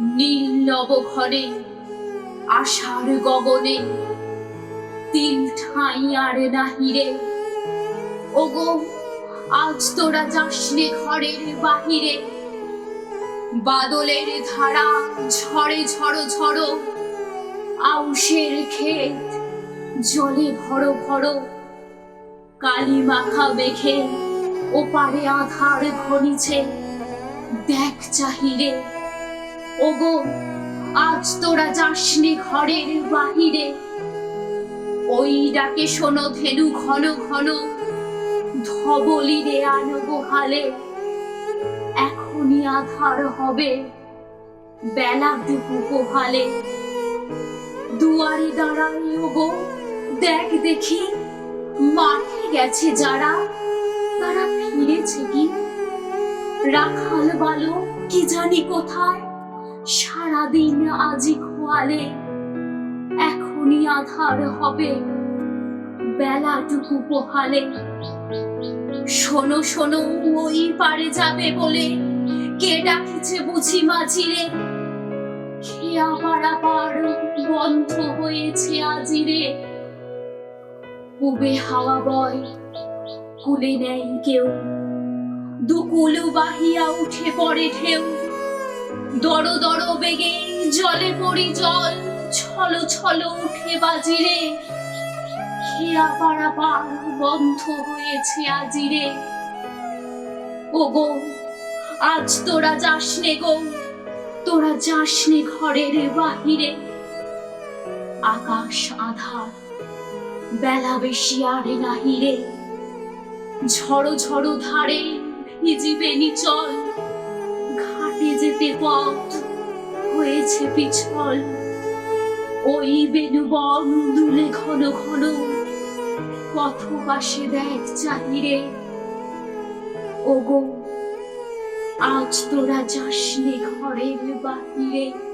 নীল নবঘনে আষাঢ় গগনে। তিল ঠাঁই আর নাহিরে ওগো, আজ তোরা যাসনে ঘরের বাহিরে। বাদলের ধারা ঝড়ে ঝড়ো ঝড়ো। আউশের ক্ষেত জলে ভরো ভরো। কালি মাখা মেঘে ওপারে আধার ঘনিছে। দেখ চাহিরে। ওগো, আজ তোরা যাসনি ঘরের বাহিরে। ওই ডাকে শোনো ধেনু, ঘন ঘন। ধবলি রে আনো গোহালে। এখনই আধার হবে বেলা ডুবু পোহালে দুয়ারে দাঁড়াই ওগো, দেখ দেখি, মাঠে গেছে যারা, তারা ফিরেছে কি? রাখাল বালো কি জানি কোথায়? সারাদিন আজি খোয়ালে, এখনই আধার হবে বেলাটুকু পোহালে। শোনো শোনো ওই পারে যাবে বলে কে ডাকিছে বুঝি মাঝিরে? খেয়া পাড়া পার বন্ধ হয়েছে আজিরে? উবে হাওয়া বয়, কুলে নেই কেউ। দুকুলু বাহিয়া উঠে পড়ে ঢেউ। দড় দড় বেগে জলে পড়ি জল, ছলো ছলো উঠে বাজিরে। খেয়া পাড়া পার বন্ধ হয়েছে আজিরে। ওগো, আজ তোরা যাসনে গো, তোরা যাসনে ঘরের বাহিরে। আকাশ আধার, বেলা বেশি আরে নাহিরে। ঝড়ো ঝড়ো ধারে ভিজিবে নিচল পথ হয়েছে পিছল। ওই বেনু বন দুলে ঘন ঘন পথ পাশে দেখ চাহিরে। ওগো, আজ তোরা যাসনি ঘরের বাহিরে।